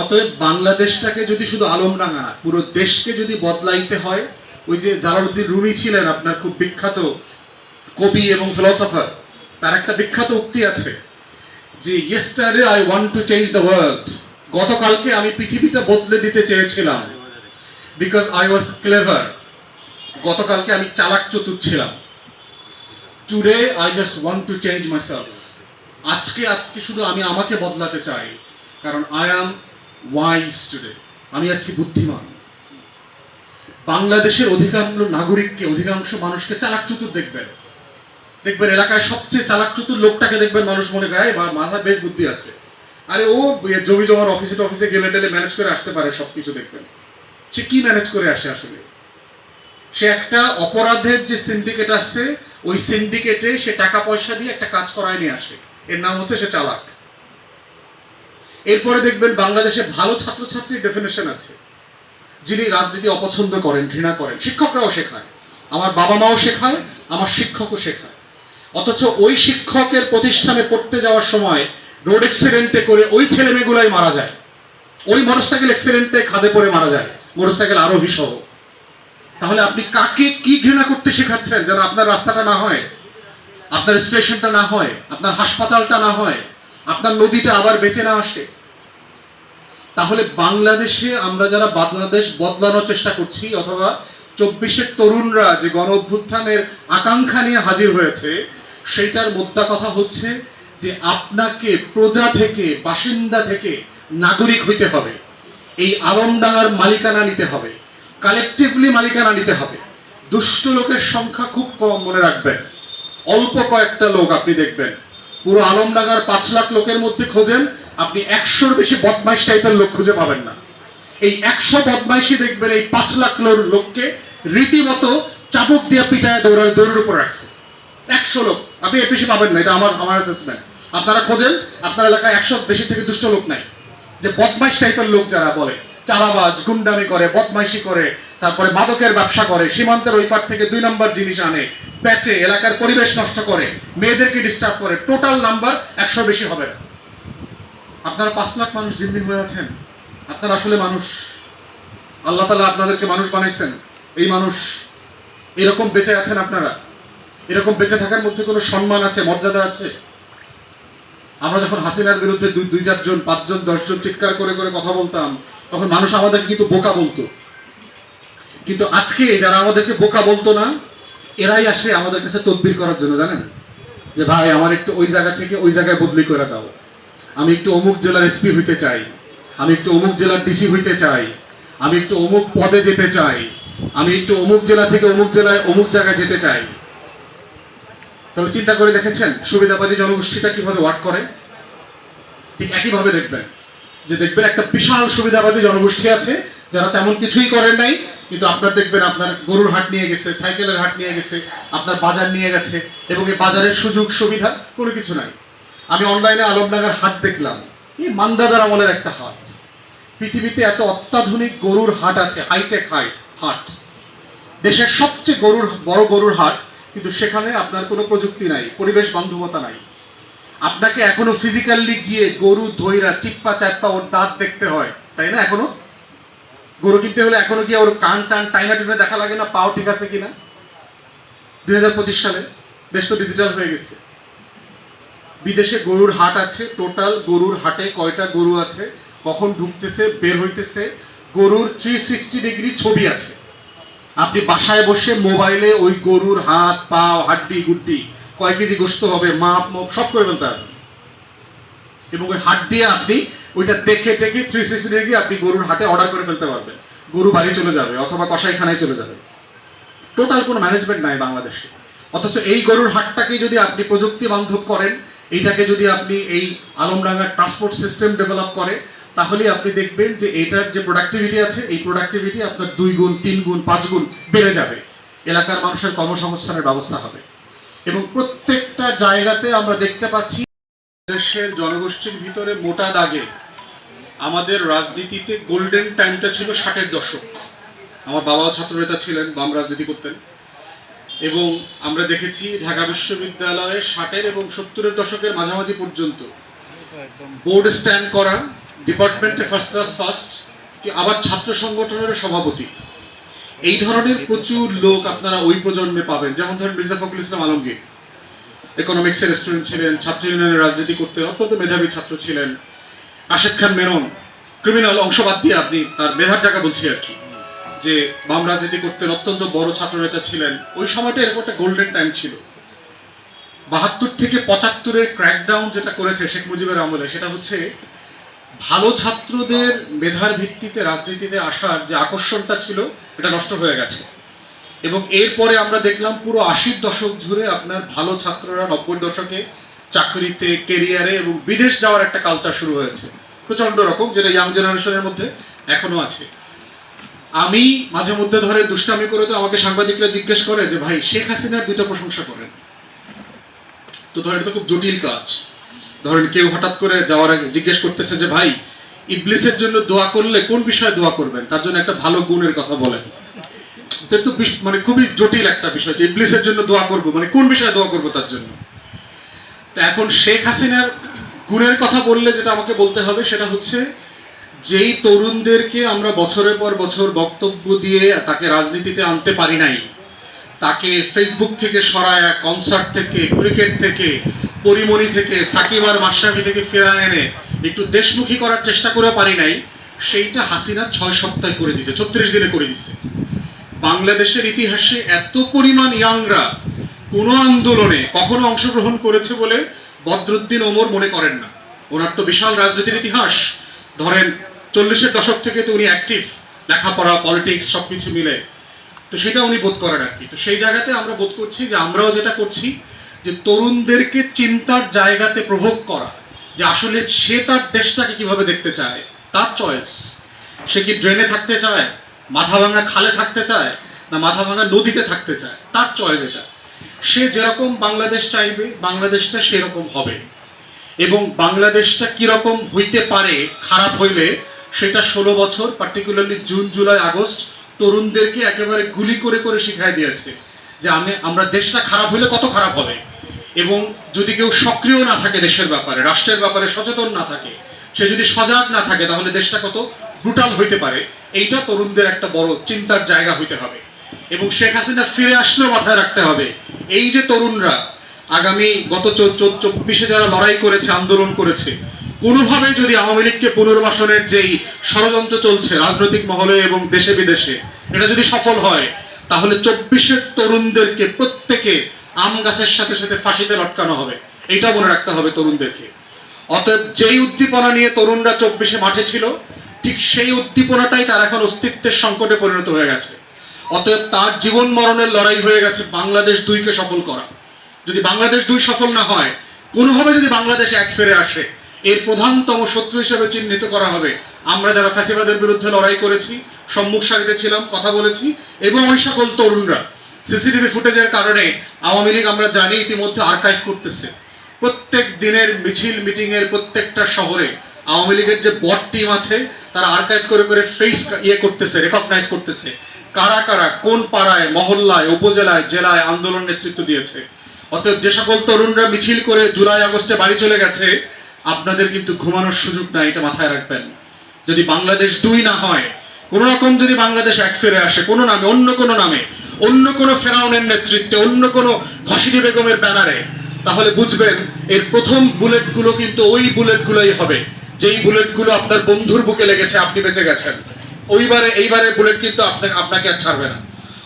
অতএব বাংলাদেশটাকে যদি শুধু আলমডাঙ্গা না, পুরো দেশকে যদি বদলাইতে হয়, ওই যে জালালউদ্দিন রুমি ছিলেন আপনার খুব বিখ্যাত কবি এবং ফিলোসফার তার একটা বিখ্যাত উক্তি আছে যে yesterday I want to change the world গতকালকে আমি পৃথিবীটা বদলে দিতে চেয়েছিলাম বিকজ আই ওয়াজ ক্লেভার গতকালকে আমি চালাক চতুর ছিলাম। Today I just want to change myself আজকে আজকে শুধু আমি আমাকে বদলাতে চাই, কারণ আই অ্যাম ওয়াইজ টুডে আমি আজকে বুদ্ধিমান। বাংলাদেশের অধিকাংশ নাগরিককে অধিকাংশ মানুষকে চালাক চতুর দেখবেন। দেখবেন এলাকায় সবচেয়ে চালাক চতুর লোকটাকে দেখবেন মানুষ মনে করে বা মাথায় বেশ বুদ্ধি আছে। আরে, ও জমি জমার অফিসে টফিসে গেলে টেলে ম্যানেজ করে আসতে পারে সবকিছু দেখবেন। সে কি ম্যানেজ করে আসে আসলে? সে একটা অপরাধের যে সিন্ডিকেট আছে, ওই সিন্ডিকেটে সে টাকা পয়সা দিয়ে একটা কাজ করায় নিয়ে আসে। এর নাম হচ্ছে সে চালাক। এরপরে দেখবেন বাংলাদেশে ভালো ছাত্রছাত্রীর ডেফিনেশন আছে। যিনি রাজনীতি অপছন্দ করেন, ঘৃণা করেন, শিক্ষকরাও শেখায়। আমার বাবা মাও শেখায়, আমার শিক্ষকও শেখায়। অথচ ওই শিক্ষকের প্রতিষ্ঠানে পড়তে যাওয়ার সময় রোড অ্যাক্সিডেন্টে করে ওই ছেলে মেয়েগুলাই মারা যায়। ওই মোটরসাইকেল অ্যাক্সিডেন্টে খাদে পড়ে মারা যায়। মোটরসাইকেল আরোহী সহ তাহলে আপনি কাকে কি ঘৃণা করতে শেখাচ্ছেন যেন আপনার রাস্তাটা না হয়? আপনার স্টেশনটা না হয়? আপনার হাসপাতালটা না হয়? আপনার নদীটা আবার বেঁচে না আসে? তাহলে বাংলাদেশে আমরা যারা বাংলাদেশ বদলানোর চেষ্টা করছি, অথবা চব্বিশের তরুণরা যে গণ অভ্যুত্থানের আকাঙ্ক্ষা নিয়ে হাজির হয়েছে, সেইটার মোদ্দা কথা হচ্ছে যে আপনাকে প্রজা থেকে, বাসিন্দা থেকে নাগরিক হইতে হবে। এই আলমডাঙ্গার মালিকানা নিতে হবে। কালেকটিভলি মালিকানা নিতে হবে। দুষ্ট লোকের সংখ্যা খুব কম মনে রাখবেন। অল্প কয়েকটা লোক আপনি দেখবেন। পুরো আলমডাঙ্গার পাঁচ লাখ লোকের মধ্যে খোঁজেন, আপনি একশোর বেশি বদমাইশ টাইপের লোক খুঁজে পাবেন না। এই একশো বদমাইশি দেখবেন এই পাঁচ লাখ লোককে রীতিমতো চাবুক দিয়ে পিটায় দৌড়ায়, দৌড়ের উপর রাখছে। একশো লোক। আপনি এর বেশি পাবেন না, এটা আমার আমার অ্যাসেসমেন্ট আপনারা খোঁজেন, আপনার এলাকায় একশো বেশি থেকে দুষ্ট লোক নাই। যে বদমাইশ টাইপের লোক যারা বলে, চারাবাজ, গুন্ডামি করে, বদমাইশি করে, তারপরে মাদকের ব্যবসা করে, সীমান্তের ওই পার থেকে দুই নম্বর জিনিস আনে প্যাচে এলাকার পরিবেশ নষ্ট করে, মেয়েদেরকে ডিস্টার্ব করে টোটাল নাম্বার একশো বেশি হবে না। আপনারা পাঁচ লাখ মানুষ দিন হয়ে আছেন। আপনারা আসলে মানুষ। আল্লাহ তালা আপনাদেরকে মানুষ বানাইছেন। এই মানুষ এরকম বেঁচে আছেন আপনারা। এরকম বেঁচে থাকার মধ্যে কোনো সম্মান আছে, মর্যাদা আছে? আমরা যখন হাসিনার বিরুদ্ধে দুই দুই চারজন পাঁচজন দশজন চিৎকার করে করে কথা বলতাম, তখন মানুষ আমাদেরকে কিন্তু বোকা বলতো। কিন্তু আজকে যারা আমাদেরকে বোকা বলতো না এরাই আসে আমাদের কাছে তদবির করার জন্য, জানেন? যে ভাই, আমার একটু ওই জায়গা থেকে ওই জায়গায় বদলি করে দাও। আমি একটু অমুক জেলার এসপি হইতে চাই। আমি একটু অমুক জেলার ডিসি হইতে চাই। আমি একটু অমুক পদে যেতে চাই। আমি একটু অমুক জেলা থেকে অমুক জেলায় অমুক জায়গায় যেতে চাই। তবে চিন্তা করে দেখেছেন সুবিধাবাদী জনগোষ্ঠীটা কীভাবে ওয়ার্ক করে? ঠিক একইভাবে দেখবেন। যে দেখবেন একটা বিশাল সুবিধাবাদী জনগোষ্ঠী আছে যারা তেমন কিছুই করেন নাই, কিন্তু আপনার দেখবেন আপনার গরুর হাট নিয়ে গেছে, সাইকেলের হাট নিয়ে গেছে, আপনার বাজার নিয়ে গেছে, এবং এই বাজারের সুযোগ সুবিধা কোনো কিছু নাই। আমি অনলাইনে আলমডাঙ্গার হাট দেখলাম এই মান্দাদার আমলের একটা হাট। পৃথিবীতে এত অত্যাধুনিক গরুর হাট আছে হাইটেক হাই হাট। দেশের সবচেয়ে গরুর, বড় গরুর হাট, কিন্তু সেখানে আপনার কোনো প্রযুক্তি নাই, পরিবেশ বান্ধবতা নাই। আপনাকে এখনও ফিজিক্যালি গিয়ে গরু ধৈরা চিপ্পা চাপ্পা ওর দাঁত দেখতে হয়, তাই না এখনও? গরু কিনতে হলে এখনও গিয়ে ওর কান টান টাইনা টিনা দেখা লাগে না? পাও ঠিক আছে কিনা? দুই হাজার পঁচিশ সালে দেশ তো ডিজিটাল হয়ে গেছে। বিদেশে গরুর হাট আছে টোটাল গরুর হাটে কয়টা গরু আছে, কখন ঢুকতেছে, বের হইতেছে, গরুর থ্রি সিক্সটি ডিগ্রি ছবি আছে। আপনি বাসায় বসে মোবাইলে ওই গরুর হাত, পাও, হাড্ডি, গুড্ডি, কয় কেজি গোস্ত হবে, মাপ মাপ, সব করবেন পারবেন এবং ওই দিয়ে আপনি ওইটা দেখে টেকে থ্রি সিক্সটি ডিগ্রি আপনি গরুর হাটে অর্ডার করে ফেলতে পারবেন। গরু বাড়ি চলে যাবে অথবা কসাইখানায় চলে যাবে। টোটাল কোনো ম্যানেজমেন্ট নাই বাংলাদেশে। অথচ এই গরুর হাটটাকে যদি আপনি প্রযুক্তি বান্ধব করেন, এইটাকে যদি আপনি এই আলমডাঙ্গার ট্রান্সপোর্ট সিস্টেম ডেভেলপ করে তাহলে আপনি দেখবেন যে এটার যে প্রোডাক্টিভিটি আছে, এই প্রোডাক্টিভিটি আপনার দুই গুণ, তিন গুণ, পাঁচ গুণ বেড়ে যাবে। এলাকার মানুষের কর্মসংস্থানের ব্যবস্থা হবে। এবং প্রত্যেকটা জায়গাতে আমরা দেখতে পাচ্ছি, দেশের জনগোষ্ঠীর ভিতরে মোটা দাগে আমাদের রাজনীতিতে গোল্ডেন টাইমটা ছিল ষাটের দশক। আমার বাবাও ছাত্রনেতা ছিলেন বাম রাজনীতি করতেন। এবং আমরা দেখেছি ঢাকা বিশ্ববিদ্যালয়ে ষাটের এবং সত্তরের দশকের মাঝামাঝি পর্যন্ত বোর্ড স্ট্যান্ড করা ডিপার্টমেন্টে ফার্স্ট ক্লাস ফার্স্ট আবার ছাত্র সংগঠনের সভাপতি। এই ধরনের প্রচুর লোক আপনারা ওই প্রজন্মে পাবেন। যেমন ধরেন মির্জা ফখরুল ইসলাম আলমগীর। ইকোনমিক্সের স্টুডেন্ট ছিলেন ছাত্র ইউনিয়নের রাজনীতি করতে অত্যন্ত মেধাবী ছাত্র ছিলেন। আশেক খান মেনন ক্রিমিনাল অংশ বাদ দিয়ে আপনি তার মেধার জায়গা বলছি আর কি। যে বাম রাজনীতি করতেন অত্যন্ত বড় ছাত্র নেতা ছিলেন। ওই সময়টা এরকম একটা গোল্ডেন টাইম ছিল। বাহাত্তর থেকে পঁচাত্তরের ক্র্যাকডাউন যেটা করেছে শেখ মুজিবের আমলে, সেটা হচ্ছে ভালো ছাত্রদের মেধার ভিত্তিতে রাজনীতিতে আসার যে আকর্ষণটা ছিল, এটা নষ্ট হয়ে গেছে। এবং এরপরে আমরা দেখলাম পুরো আশির দশক জুড়ে আপনার ভালো ছাত্ররা, নব্বই দশকে চাকরিতে কেরিয়ারে এবং বিদেশ যাওয়ার একটা কালচার শুরু হয়েছে। প্রচণ্ড রকম, যেটা ইয়াং জেনারেশনের মধ্যে এখনও আছে। আমি মাঝে মধ্যে ধরে দুষ্টামি করে তো আমাকে সাংবাদিকরা জিজ্ঞেস করে যে, ভাই, শেখ হাসিনার দুইটা প্রশংসা করেন। তো ধরেন, এটা খুব জটিল কাজ। ধরেন, কেউ হঠাৎ করে যাওয়ার আগে জিজ্ঞেস করতেছে যে, ভাই, ইবলিসের জন্য দোয়া করলে কোন বিষয়ে দোয়া করবেন? তার জন্য একটা ভালো গুণের কথা বলেন। তো মানে খুবই জটিল একটা বিষয় যে, ইবলিসের জন্য দোয়া করব। মানে কোন বিষয়ে দোয়া করব তার জন্য? তো এখন শেখ হাসিনার গুণের কথা বললে যেটা আমাকে বলতে হবে, সেটা হচ্ছে যেই তরুণদেরকে আমরা বছরের পর বছর বক্তব্য দিয়ে তাকে রাজনীতিতে আনতে পারি নাই, তাকে ফেসবুক থেকে সরায় কনসার্ট থেকে ক্রিকেট থেকে, পরিমণি থেকে, সাকিব আর মাশরাফি থেকে ফেরায় এনে একটু দেশমুখী করার চেষ্টা করে পারি নাই, সেইটা হাসিনা ছয় সপ্তাহে করে দিছে ছত্রিশ দিনে করে দিছে বাংলাদেশের ইতিহাসে এত পরিমাণ ইয়াংরা কোনো আন্দোলনে কখনো অংশগ্রহণ করেছে বলে বদরুদ্দিন ওমর মনে করেন না। ওনার তো বিশাল রাজনীতির ইতিহাস। ধরেন, চল্লিশের দশক থেকে তো উনি অ্যাক্টিভ লেখাপড়া পলিটিক্স সবকিছু মিলে। তো সেটা উনি বোধ করেন আর কি। তো সেই জায়গাতে আমরা বোধ করছি যে আমরাও যেটা করছি, যে তরুণদেরকে চিন্তার জায়গাতে প্রভোগ করা, যে আসলে সে তার দেশটাকে কীভাবে দেখতে চায়, তার চয়েস সে কি ড্রেনে থাকতে চায় মাথা ভাঙা খালে থাকতে চায়, না মাথা ভাঙা নদীতে থাকতে চায়, তার চয়েস এটা। সে যেরকম বাংলাদেশ চাইবে, বাংলাদেশটা সেরকম হবে। এবং বাংলাদেশটা কীরকম হইতে পারে, খারাপ হইলে সেটা ষোলো বছর পার্টিকুলারলি জুন জুলাই আগস্ট তরুণদেরকে একেবারে গুলি করে করে শিখাই দিয়েছে যে আমি, আমরা দেশটা খারাপ হইলে কত খারাপ হবে। এবং যদি কেউ সক্রিয় না থাকে দেশের ব্যাপারে, রাষ্ট্রের ব্যাপারে সচেতন না থাকে, সে যদি সজাগ না থাকে, তাহলে দেশটা কত ব্রুটাল হইতে পারে। এইটা তরুণদের একটা বড় চিন্তার জায়গা হইতে হবে। এবং শেখ হাসিনা ফিরে আসলেও মাথায় রাখতে হবে। এই যে তরুণরা, আগামী গত চব্বিশে যারা লড়াই করেছে, আন্দোলন করেছে কোনোভাবে যদি আওয়ামী লীগকে পুনর্বাসনের যেই ষড়যন্ত্র চলছে, রাজনৈতিক মহলে এবং দেশে বিদেশে, এটা যদি সফল হয়, তাহলে চব্বিশের তরুণদেরকে প্রত্যেকে আম গাছের সাথে সাথে ফাঁসিতে লটকানো হবে। এটা মনে রাখতে হবে তরুণদেরকে। অতএব যেই উদ্দীপনা নিয়ে তরুণরা চব্বিশে মাঠে ছিল, ঠিক সেই উদ্দীপনাটাই তার এখন অস্তিত্বের সংকটে পরিণত হয়ে গেছে। অতএব তার জীবন মরণের লড়াই হয়ে গেছে বাংলাদেশ দুইকে সফল করা। যদি বাংলাদেশ দুই সফল না হয়, কোনোভাবে যদি বাংলাদেশ এক ফেরে আসে, এর প্রধানতম শত্রু হিসেবে চিহ্নিত করা হবে। আমরা যারা ফ্যাসিবাদের বিরুদ্ধে লড়াই করেছি, সম্মুখ সারিতে ছিলাম, কথা বলেছি, এবং ওই সকল তরুণরা সিসিটিভি ফুটেজের কারণে আওয়ামী লীগ আমরা জানি ইতিমধ্যে আর্কাইভ করতেছে। প্রত্যেক দিনের মিছিল মিটিং এর প্রত্যেকটা শহরে আওয়ামী লীগের যে বট টিম আছে, তারা আর্কাইভ করে করে ফেস ইয়ে করতেছে রেকগনাইজ করতেছে। কারা কারা কোন পাড়ায়, মহল্লায়, উপজেলায়, জেলায় আন্দোলন নেতৃত্ব দিয়েছে? অতএব যে সকল তরুণরা মিছিল করে জুলাই আগস্টে বাড়ি চলে গেছে, আপনাদের কিন্তু ঘুমানোর সুযোগ নাই, এটা মাথায় রাখবেন। যদি বাংলাদেশ দুই না হয়, কোন রকম যদি বাংলাদেশ এক ফিরে আসে, কোনো নামে, অন্য কোনো নামে, অন্য কোনো ফেরাউনের নেতৃত্বে, অন্য কোনো ঘসিনী বেগমের ব্যানারে, তাহলে বুঝবেন এর প্রথম বুলেটগুলো কিন্তু ওই বুলেটগুলোই হবে। যেই বুলেটগুলো আপনার বন্ধুর বুকে লেগেছে, আপনি বেঁচে গেছেন। ওইবারে এইবারে বুলেট কিন্তু আপনাকে আপনাকে আর ছাড়বে না।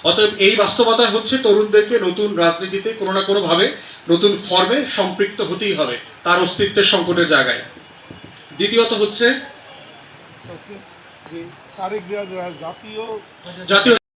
অতএব এই বাস্তবতা হচ্ছে তরুণদেরকে নতুন রাজনীতিতে কোনো না কোনোভাবে নতুন ফর্মে সম্পৃক্ত হতেই হবে তার অস্তিত্বের সংকটের জায়গায়। দ্বিতীয়ত হচ্ছে জাতীয়